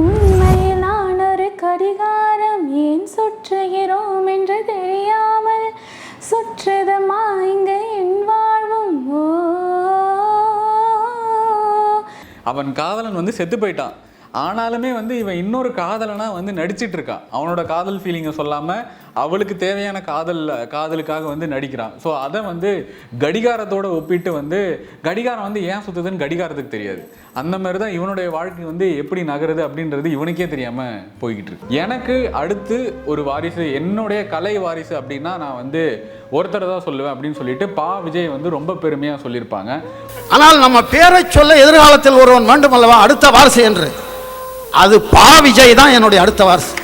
உண்மையில் நான் ஒரு கடிகாரம் ஏன் சுற்றுகிறோம் என்று தெரியாமல் சுற்றுதமா இங்கு என் வாழ்வும்? ஓ. அவன் காதலன் வந்து செத்து போயிட்டான். ஆனாலுமே வந்து இவன் இன்னொரு காதலனா வந்து நடிச்சிட்டு இருக்கான் அவனோட காதல் ஃபீலிங்கை சொல்லாமல் அவளுக்கு தேவையான காதல் காதலுக்காக வந்து நடிக்கிறான். ஸோ அதை வந்து கடிகாரத்தோட ஒப்பிட்டு வந்து கடிகாரம் வந்து ஏன் சுத்துதுன்னு கடிகாரத்துக்கு தெரியாது. அந்த மாதிரி தான் இவனுடைய வாழ்க்கை வந்து எப்படி நகருது அப்படின்றது இவனுக்கே தெரியாமல் போய்கிட்டு இருக்கு எனக்கு அடுத்து ஒரு வாரிசு என்னுடைய கலை வாரிசு அப்படின்னா நான் வந்து ஒருத்தரை தான் சொல்லுவேன் அப்படின்னு சொல்லிட்டு பா விஜய் வந்து ரொம்ப பெருமையாக சொல்லியிருப்பாங்க. ஆனால் நம்ம பேரை சொல்ல எதிர்காலத்தில் ஒருவன் வேண்டும் அல்லவா அடுத்த வாரிசு என்று. அது பா விஜய் தான் என்னுடைய அடுத்த வாரிசு.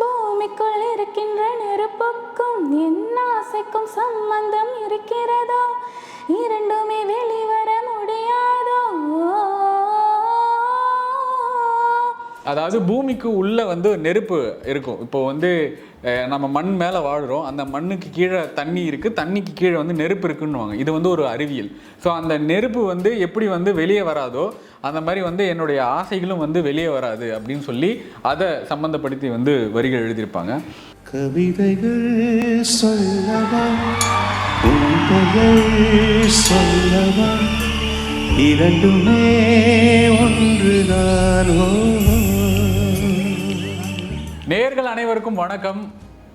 பூமிக்குள் இருக்கின்ற நெருப்புக்கும் என் ஆசைக்கும் சம்பந்தம் இருக்கிறதோ? இரண்டுமே வெளிவர முடியாதோ? அதாவது பூமிக்கு உள்ள வந்து நெருப்பு இருக்கும். இப்போ வந்து நம்ம மண் மேலே வாழ்கிறோம் அந்த மண்ணுக்கு கீழே தண்ணி இருக்குது தண்ணிக்கு கீழே வந்து நெருப்பு இருக்குன்னுவாங்க. இது வந்து ஒரு அறிவியல். ஸோ அந்த நெருப்பு வந்து எப்படி வந்து வெளியே வராதோ அந்த மாதிரி வந்து என்னுடைய ஆசைகளும் வந்து வெளியே வராது அப்படின்னு சொல்லி அதை சம்மந்தப்படுத்தி வந்து வரிகள் எழுதியிருப்பாங்க. கவிதைகள் சொல்லவா? சொல்லவா? இரண்டுமே ஒன்றுதானோ? நேர்கள் அனைவருக்கும் வணக்கம்.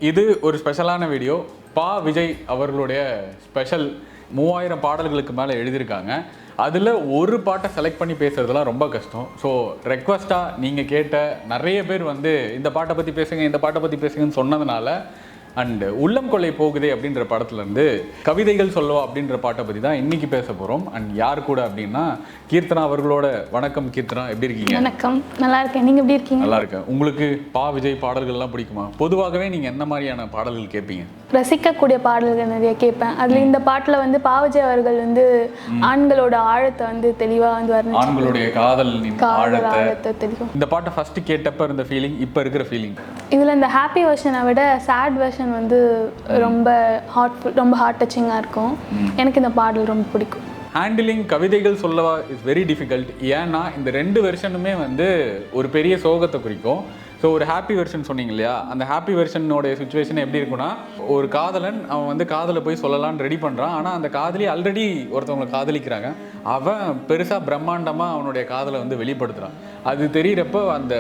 இது ஒரு ஸ்பெஷலான வீடியோ பா. விஜய் அவர்களுடைய ஸ்பெஷல் மூவாயிரம் பாடல்களுக்கு மேலே எழுதியிருக்காங்க. அதில் ஒரு பாட்டை செலக்ட் பண்ணி பேசுறதுலாம் ரொம்ப கஷ்டம். ஸோ ரெக்வஸ்ட்டாக நீங்கள் கேட்ட நிறைய பேர் வந்து இந்த பாட்டை பற்றி பேசுங்க இந்த பாட்டை பற்றி பேசுங்கன்னு சொன்னதுனால அண்ட் உள்ளம் கொள்ளை போகுதே அப்படின்ற படத்துல இருந்து கவிதைகள் சொல்லவா அப்படின்ற பாட்டை பற்றி தான் இன்னைக்கு பேச போகிறோம் அண்ட் யார் கூட அப்படின்னா கீர்த்தனா அவர்களோட வணக்கம் கீர்த்தனா எப்படி இருக்கீங்க? வணக்கம் நல்லா இருக்கேன். நீங்க எப்படி இருக்கீங்க? நல்லா இருக்கேன். உங்களுக்கு பா விஜய் பாடல்கள்லாம் பிடிக்குமா? பொதுவாகவே நீங்க என்ன மாதிரியான பாடல்கள் கேட்பீங்க? ரசிக்கக்கூடிய பாடல்கள் நிறைய கேட்பேன். அதுல இந்த பாட்டுல வந்து பாவஜி அவர்கள் வந்து ஆண்களோட ஆழத்தை வந்து தெளிவா வந்து ஆண்களுடைய காதல் ஆழத்தை. ஆழத்தை தெளிவா. இந்த பாட்டை ஃபர்ஸ்ட் கேட்டப்ப இருந்த ஃபீலிங் இப்போ இருக்கிற ஃபீலிங் இதுல இந்த ஹாப்பி வெர்ஷனை விட சேட் வெர்ஷன் வந்து ரொம்ப ஹார்ட்ஃபுல் ரொம்ப ஹார்ட் டச்சிங்காக இருக்கும் எனக்கு இந்த பாடல் ரொம்ப பிடிக்கும். ஹேண்டிலிங் கவிதைகள் சொல்லவா இஸ் வெரி டிஃபிகல்ட் ஏன்னா இந்த ரெண்டு வெர்ஷனுமே வந்து ஒரு பெரிய சோகத்தை குறிக்கும். ஸோ ஒரு ஹாப்பி வெர்ஷன் சொன்னீங்க இல்லையா அந்த ஹாப்பி வெர்ஷனோடைய சுச்சுவேஷன் எப்படி இருக்குன்னா ஒரு காதலன் அவன் வந்து காதலை போய் சொல்லலான்னு ரெடி பண்ணுறான் ஆனால் அந்த காதலி ஆல்ரெடி ஒருத்தவங்களை காதலிக்கிறாங்க. அவன் பெருசாக பிரம்மாண்டமாக அவனுடைய காதலை வந்து வெளிப்படுத்துகிறான் அது தெரிகிறப்ப அந்த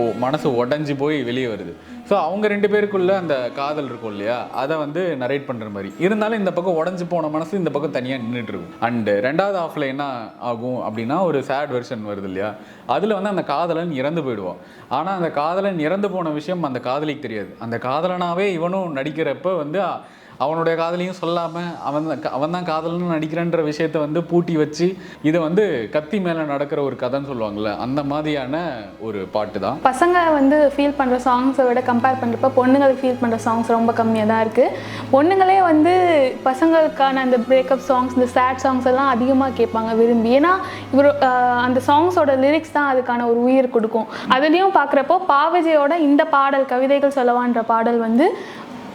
ஓ மனசு உடஞ்சி போய் வெளியே வருது. ஸோ அவங்க ரெண்டு பேருக்குள்ள அந்த காதல் இருக்கும் இல்லையா? அதை வந்து நரேட் பண்ணுற மாதிரி. இருந்தாலும் இந்த பக்கம் உடஞ்சி போன மனசு இந்த பக்கம் தனியாக நின்றுட்டு இருக்கும். அண்டு ரெண்டாவது ஆஃப்ல என்ன ஆகும் அப்படின்னா ஒரு சேட் வெர்ஷன் வருது இல்லையா? அதில் வந்து அந்த காதலன் இறந்து போயிடுவான். ஆனால் அந்த காதலன் இறந்து போன விஷயம் அந்த காதலிக்கு தெரியாது. அந்த காதலனாவே இவனும் நடிக்கிறப்ப வந்து அவனுடைய காதலையும் சொல்லாமல் அவன் தான் அவன் தான் காதலன்னு நடிக்கிறன்ற விஷயத்த வந்து பூட்டி வச்சு இதை வந்து கத்தி மேலே நடக்கிற ஒரு கதைன்னு சொல்லுவாங்கள்ல அந்த மாதிரியான ஒரு பாட்டு தான். பசங்க வந்து ஃபீல் பண்ணுற சாங்ஸை விட கம்பேர் பண்ணுறப்ப பொண்ணுங்களுக்கு ஃபீல் பண்ணுற சாங்ஸ் ரொம்ப கம்மியாக தான் இருக்குது பொண்ணுங்களே வந்து பசங்களுக்கான அந்த பிரேக்கப் சாங்ஸ் இந்த சேட் சாங்ஸ் எல்லாம் அதிகமாக கேட்பாங்க விரும்பி. ஏன்னா இவர் அந்த சாங்ஸோட லிரிக்ஸ் தான் அதுக்கான ஒரு உயிர் கொடுக்கும். அதுலேயும் பார்க்குறப்போ பாவஜையோட இந்த பாடல் கவிதைகள் சொல்லவான்ற பாடல் வந்து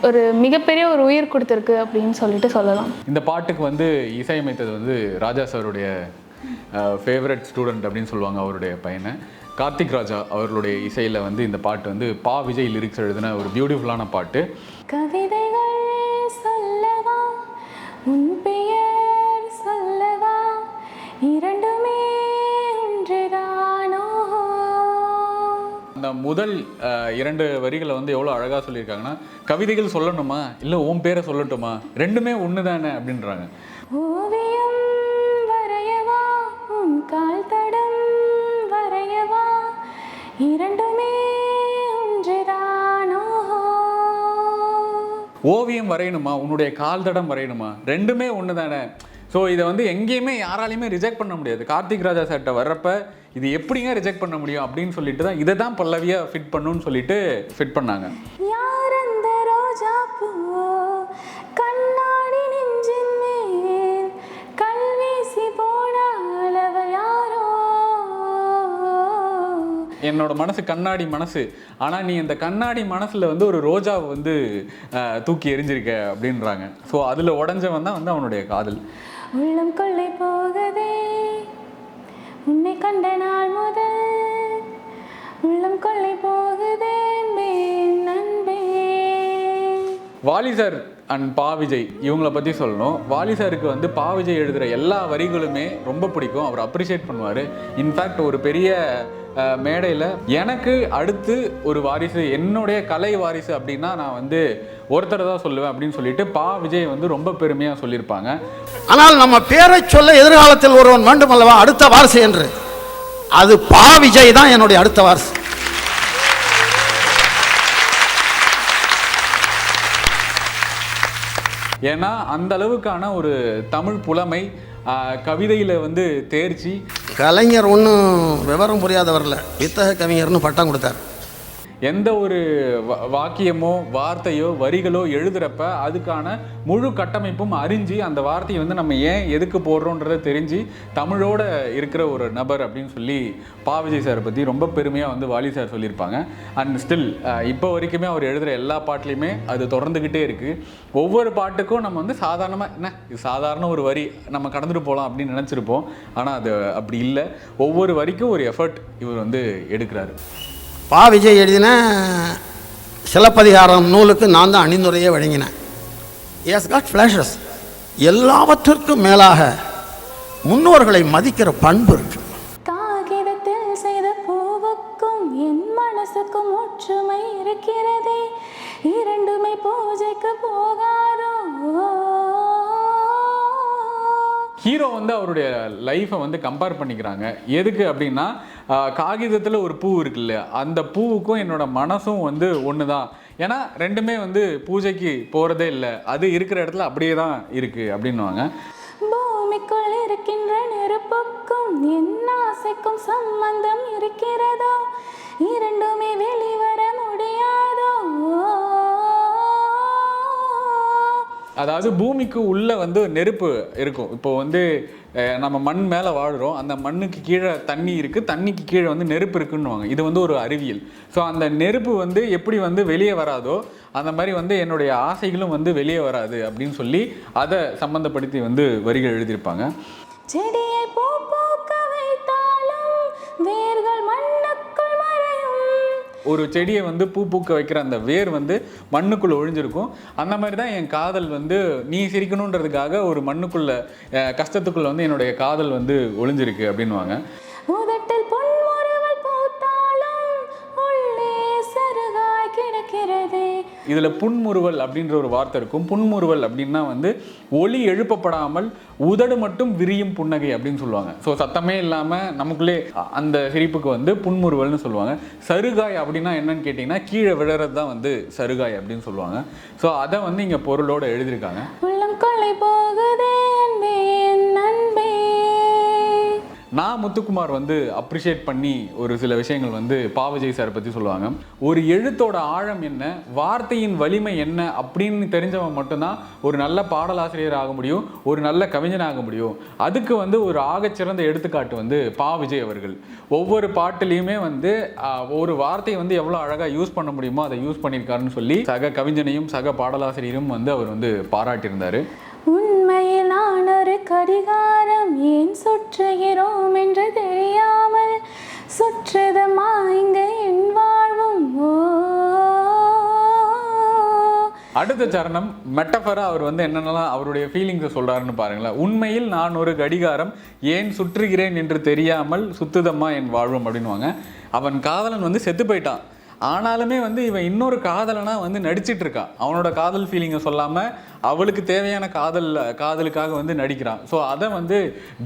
ஒரு மிகப்பெரிய ஒரு உயிர் கொடுத்துருக்கு அப்படின்னு சொல்லிட்டு சொல்லலாம். இந்த பாட்டுக்கு வந்து இசையமைத்தது வந்து ராஜா சாருடைய ஃபேவரட் ஸ்டூடெண்ட் அப்படின்னு சொல்லுவாங்க அவருடைய பையனை. கார்த்திக் ராஜா அவர்களுடைய இசையில் வந்து இந்த பாட்டு வந்து பா விஜய் லிரிக்ஸ் எழுதின ஒரு பியூட்டிஃபுல்லான பாட்டு. கவிதைகள் சொல்லவா உன் பெயர் சொல்லவா இரண்டுமே முதல் இரண்டு வரிகளை வந்து எவ்வளோ அழகாக சொல்லியிருக்காங்கன்னா கவிதைகள் சொல்லணுமா? இல்லை உன் பேரை சொல்லட்டுமா? ரெண்டுமே ஒன்று தானே அப்படின்றாங்க. ஓவியம் வரையவா? உன் கால் தடம் வரையவா? இரண்டுமே ஓவியம் வரையணுமா? உன்னுடைய கால் தடம் வரையணுமா? ரெண்டுமே ஒன்று தானே ஸோ இதை வந்து எங்கேயுமே யாராலையுமே ரிஜெக்ட் பண்ண முடியாது. கார்த்திக் ராஜா சார்கிட்ட வர்றப்ப இது எப்படிங்க ரிஜெக்ட் பண்ண முடியும் அப்படின்னு சொல்லிட்டு தான் இதை தான் பல்லவியாக ஃபிட் பண்ணுன்னு சொல்லிட்டு ஃபிட் பண்ணாங்க. யார் அந்த ரோஜா கண்ணாடி அவள் யாரோ? என்னோட மனசு கண்ணாடி மனசு. ஆனால் நீ இந்த கண்ணாடி மனசில் வந்து ஒரு ரோஜாவை வந்து தூக்கி எறிஞ்சிருக்க அப்படின்றாங்க. ஸோ அதில் உடஞ்சவன் தான் வந்து அவனுடைய காதல். உள்ளம் கொள்ளை போகுதே. உன்னை கண்ட நாள் முதல் உள்ளம் கொள்ளை போகுதே நண்பே. வாலி சார் அண்ட் பா விஜய் இவங்கள பற்றி சொல்லணும். வாலி சாருக்கு வந்து பா விஜய் எழுதுகிற எல்லா வரிகளுமே ரொம்ப பிடிக்கும். அவர் அப்ரிஷியேட் பண்ணுவார். இன்ஃபேக்ட் ஒரு பெரிய மேடையில் எனக்கு அடுத்து ஒரு வாரிசு என்னுடைய கலை வாரிசு அப்படின்னா நான் வந்து ஒருத்தரை தான் சொல்லுவேன் அப்படின்னு சொல்லிட்டு பா விஜய் வந்து ரொம்ப பெருமையாக சொல்லியிருப்பாங்க. ஆனால் நம்ம பேரை சொல்ல எதிர்காலத்தில் ஒருவன் வேண்டும் அல்லவா அடுத்த வாரிசு என்று. அது பா விஜய் தான் என்னுடைய அடுத்த வாரிசு. ஏன்னா அந்த அளவுக்கான ஒரு தமிழ் புலமை கவிதையில் வந்து தேர்ச்சி. கலைஞர் ஒன்றும் விவரம் புரியாதவரில். வித்தக கவிஞர்னு பட்டம் கொடுத்தார். எந்த ஒரு வாக்கியமோ வார்த்தையோ வரிகளோ எழுதுறப்ப அதுக்கான முழு கட்டமைப்பும் அறிஞ்சு அந்த வார்த்தையை வந்து நம்ம ஏன் எதுக்கு போடுறோன்றதை தெரிஞ்சு தமிழோட இருக்கிற ஒரு நபர் அப்படின்னு சொல்லி பா. விஜய் சாரை பற்றி ரொம்ப பெருமையாக வந்து வாலி சார் சொல்லியிருப்பாங்க. அண்ட் ஸ்டில் இப்போ வரைக்குமே அவர் எழுதுகிற எல்லா பாட்டிலையுமே அது தொடர்ந்துக்கிட்டே இருக்குது ஒவ்வொரு பாட்டுக்கும் நம்ம வந்து சாதாரணமாக என்ன இது சாதாரண ஒரு வரி நம்ம கடந்துட்டு போகலாம் அப்படின்னு நினச்சிருப்போம். ஆனால் அது அப்படி இல்லை. ஒவ்வொரு வரிக்கும் ஒரு எஃபர்ட் இவர் வந்து எடுக்கிறாரு. பா விஜய் எழுதின சிலப்பதிகாரம் நூலுக்கு நான் தான் அணிந்துரையே வழங்கினேன். எஸ் காட் ஃப்ளாஷஸ் எல்லாவற்றிற்கும் மேலாக முன்னோர்களை மதிக்கிற பண்பு இருக்குது ஹீரோ வந்து அவருடைய லைஃப்பை வந்து கம்பேர் பண்ணிக்கிறாங்க. எதுக்கு அப்படின்னா காகிதத்தில் ஒரு பூ இருக்கு இல்லையா? அந்த பூவுக்கும் என்னோட மனசும் வந்து ஒன்று தான் ஏன்னா ரெண்டுமே வந்து பூஜைக்கு போகிறதே இல்லை. அது இருக்கிற இடத்துல அப்படியே தான் இருக்குது அப்படின்னுவாங்க. பூமிக்குள் இருக்கின்ற நெருப்புக்கும் என் ஆசைக்கும் சம்பந்தம் இருக்கிறதோ? இரண்டுமே வெளிவர முடியும் அதாவது பூமிக்கு உள்ள வந்து நெருப்பு இருக்கும். இப்போ வந்து நம்ம மண் மேலே வாழ்கிறோம் அந்த மண்ணுக்கு கீழே தண்ணி இருக்குது தண்ணிக்கு கீழே வந்து நெருப்பு இருக்குன்னுவாங்க. இது வந்து ஒரு அறிவியல். ஸோ அந்த நெருப்பு வந்து எப்படி வந்து வெளியே வராதோ அந்த மாதிரி வந்து என்னுடைய ஆசைகளும் வந்து வெளியே வராது அப்படின்னு சொல்லி அதை சம்மந்தப்படுத்தி வந்து வரிகள் எழுதியிருப்பாங்க. சரி ஒரு செடியை வந்து பூ பூக்க வைக்கிற அந்த வேர் வந்து மண்ணுக்குள்ள ஒழிஞ்சிருக்கும். அந்த மாதிரி தான் என் காதல் வந்து நீ சிரிக்கணுன்றதுக்காக ஒரு மண்ணுக்குள்ள கஷ்டத்துக்குள்ளே கஷ்டத்துக்குள்ள வந்து என்னுடைய காதல் வந்து ஒளிஞ்சிருக்கு அப்படின்வாங்க இதில் புன்முறுவல் அப்படின்ற ஒரு வார்த்தை இருக்கும். புன்முறுவல் அப்படின்னா வந்து ஒளி எழுப்பப்படாமல் உதடு மட்டும் விரியும் புன்னகை அப்படின்னு சொல்லுவாங்க. ஸோ சத்தமே இல்லாமல் நமக்குள்ளே அந்த சிரிப்புக்கு வந்து புன்முறுவல்னு சொல்லுவாங்க. சருகாய் அப்படின்னா என்னன்னு கேட்டிங்கன்னா கீழே விழறது தான் வந்து சருகாய் அப்படின்னு சொல்லுவாங்க. ஸோ அதை வந்து இங்கே பொருளோட எழுதியிருக்காங்க. உள்ளம் கொள்ளை போகுதே. நான் முத்துக்குமார் வந்து அப்ரிஷியேட் பண்ணி ஒரு சில விஷயங்கள் வந்து பாவஜெய் சார் பற்றி சொல்லுவாங்க. ஒரு எழுத்தோட ஆழம் என்ன வார்த்தையின் வலிமை என்ன அப்படின்னு தெரிஞ்சவன் மட்டும்தான் ஒரு நல்ல பாடலாசிரியர் ஆக முடியும் ஒரு நல்ல கவிஞன் ஆக முடியும். அதுக்கு வந்து ஒரு ஆகச்சிறந்த எடுத்துக்காட்டு வந்து பா விஜய் அவர்கள். ஒவ்வொரு பாட்டுலேயுமே வந்து ஒரு வார்த்தையை வந்து எவ்வளோ அழகாக யூஸ் பண்ண முடியுமோ அதை யூஸ் பண்ணியிருக்காருன்னு சொல்லி சக கவிஞனையும் சக பாடலாசிரியரும் வந்து அவர் வந்து பாராட்டியிருந்தார். உண்மையில் நான் கடிகாரம் ஏன் சுற்றுகிறோம் என்று தெரியாமல் சுற்றுதமா இங்கு என் வாழ்வும்? அடுத்த சரணம் மெட்டஃபரா அவர் வந்து என்னென்னலாம் அவருடைய ஃபீலிங்ஸை சொல்கிறாருன்னு பாருங்களேன். உண்மையில் நான் ஒரு கடிகாரம் ஏன் சுற்றுகிறேன் என்று தெரியாமல் சுத்துதம்மா என் வாழ்வும் அப்படின்னுவாங்க. அவன் காதலன் வந்து செத்து போயிட்டான். ஆனாலுமே வந்து இவன் இன்னொரு காதலனாக வந்து நடிச்சிட்டு இருக்கான். அவனோட காதல் ஃபீலிங்கை சொல்லாமல் அவளுக்கு தேவையான காதல் காதலுக்காக வந்து நடிக்கிறான். ஸோ அதை வந்து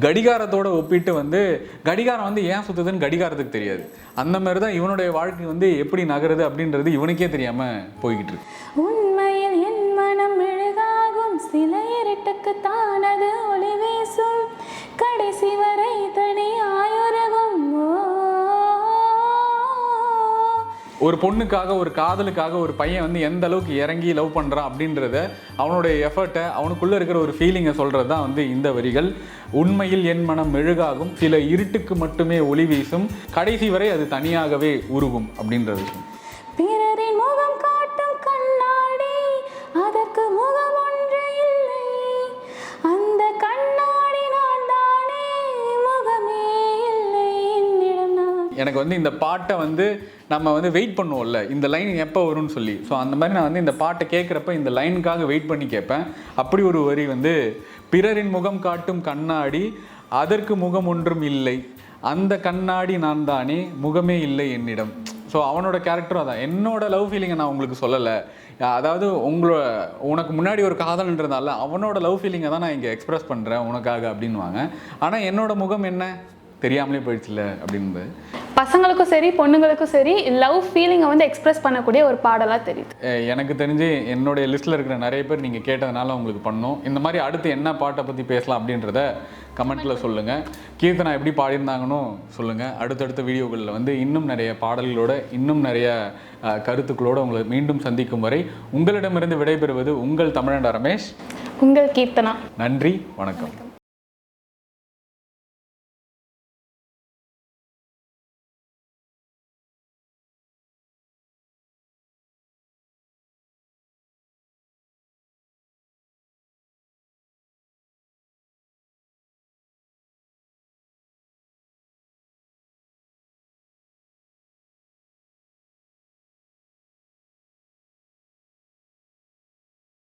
கடிகாரத்தோட ஒப்பிட்டு வந்து கடிகாரம் வந்து ஏன் சுத்துதுன்னு கடிகாரத்துக்கு தெரியாது. அந்த மாதிரி தான் இவனுடைய வாழ்க்கை வந்து எப்படி நகருது அப்படின்றது இவனுக்கே தெரியாம போய்கிட்டு இருக்கு. உண்மையில் என் மனம் மெழுகாகும் சில இருட்டுக்கு தானது ஒளி வீசும். கடைசி வரை தனி ஆயுர ஒரு பொண்ணுக்காக ஒரு காதலுக்காக ஒரு பையன் வந்து எந்த அளவுக்கு இறங்கி லவ் பண்ணுறான் அப்படின்றத அவனுடைய எஃபர்ட்டை அவனுக்குள்ளே இருக்கிற ஒரு ஃபீலிங்கை சொல்கிறது தான் வந்து இந்த வரிகள். உண்மையில் என் மனம் மெழுகாகும் சில இருட்டுக்கு மட்டுமே ஒளி வீசும் கடைசி வரை அது தனியாகவே உருகும் அப்படின்றது. எனக்கு வந்து இந்த பாட்டை வந்து நம்ம வந்து வெயிட் பண்ணுவோம்ல இந்த லைன் எப்போ வரும்னு சொல்லி. ஸோ அந்த மாதிரி நான் வந்து இந்த பாட்டை கேட்குறப்ப இந்த லைனுக்காக வெயிட் பண்ணி கேட்பேன். அப்படி ஒரு வரி வந்து பிறரின் முகம் காட்டும் கண்ணாடி அதற்கு முகம் ஒன்றும் இல்லை. அந்த கண்ணாடி நான் தானே முகமே இல்லை என்னிடம். ஸோ அவனோட கேரக்டரும் அதான். என்னோட லவ் ஃபீலிங்கை நான் உங்களுக்கு சொல்லலை. அதாவது உங்களோட உனக்கு முன்னாடி ஒரு காதல்ன்றதால அவனோட லவ் ஃபீலிங்கை தான் நான் இங்கே எக்ஸ்ப்ரெஸ் பண்ணுறேன் உனக்காக அப்படின்வாங்க ஆனால் என்னோட முகம் என்ன? தெரியாமலே போயிடுச்சுல அப்படின்னு பசங்களுக்கும் சரி பொண்ணுங்களுக்கும் சரி லவ் ஃபீலிங்கை வந்து எக்ஸ்பிரஸ் பண்ணக்கூடிய ஒரு பாடலாக தெரியுது. எனக்கு தெரிஞ்சு என்னுடைய லிஸ்ட்டில் இருக்கிற நிறைய பேர் நீங்கள் கேட்டதுனால உங்களுக்கு பண்ணோம். இந்த மாதிரி அடுத்து என்ன பாட்டை பற்றி பேசலாம் அப்படின்றத கமெண்ட்டில் சொல்லுங்கள் கீர்த்தனா எப்படி பாடியிருந்தாங்கன்னு சொல்லுங்கள் அடுத்தடுத்த வீடியோகளில் வந்து இன்னும் நிறைய பாடல்களோட இன்னும் நிறைய கருத்துக்களோட உங்களை மீண்டும் சந்திக்கும் வரை உங்களிடமிருந்து விடைபெறுவது உங்கள் தமிழண்ட ரமேஷ். உங்கள் கீர்த்தனா. நன்றி வணக்கம்.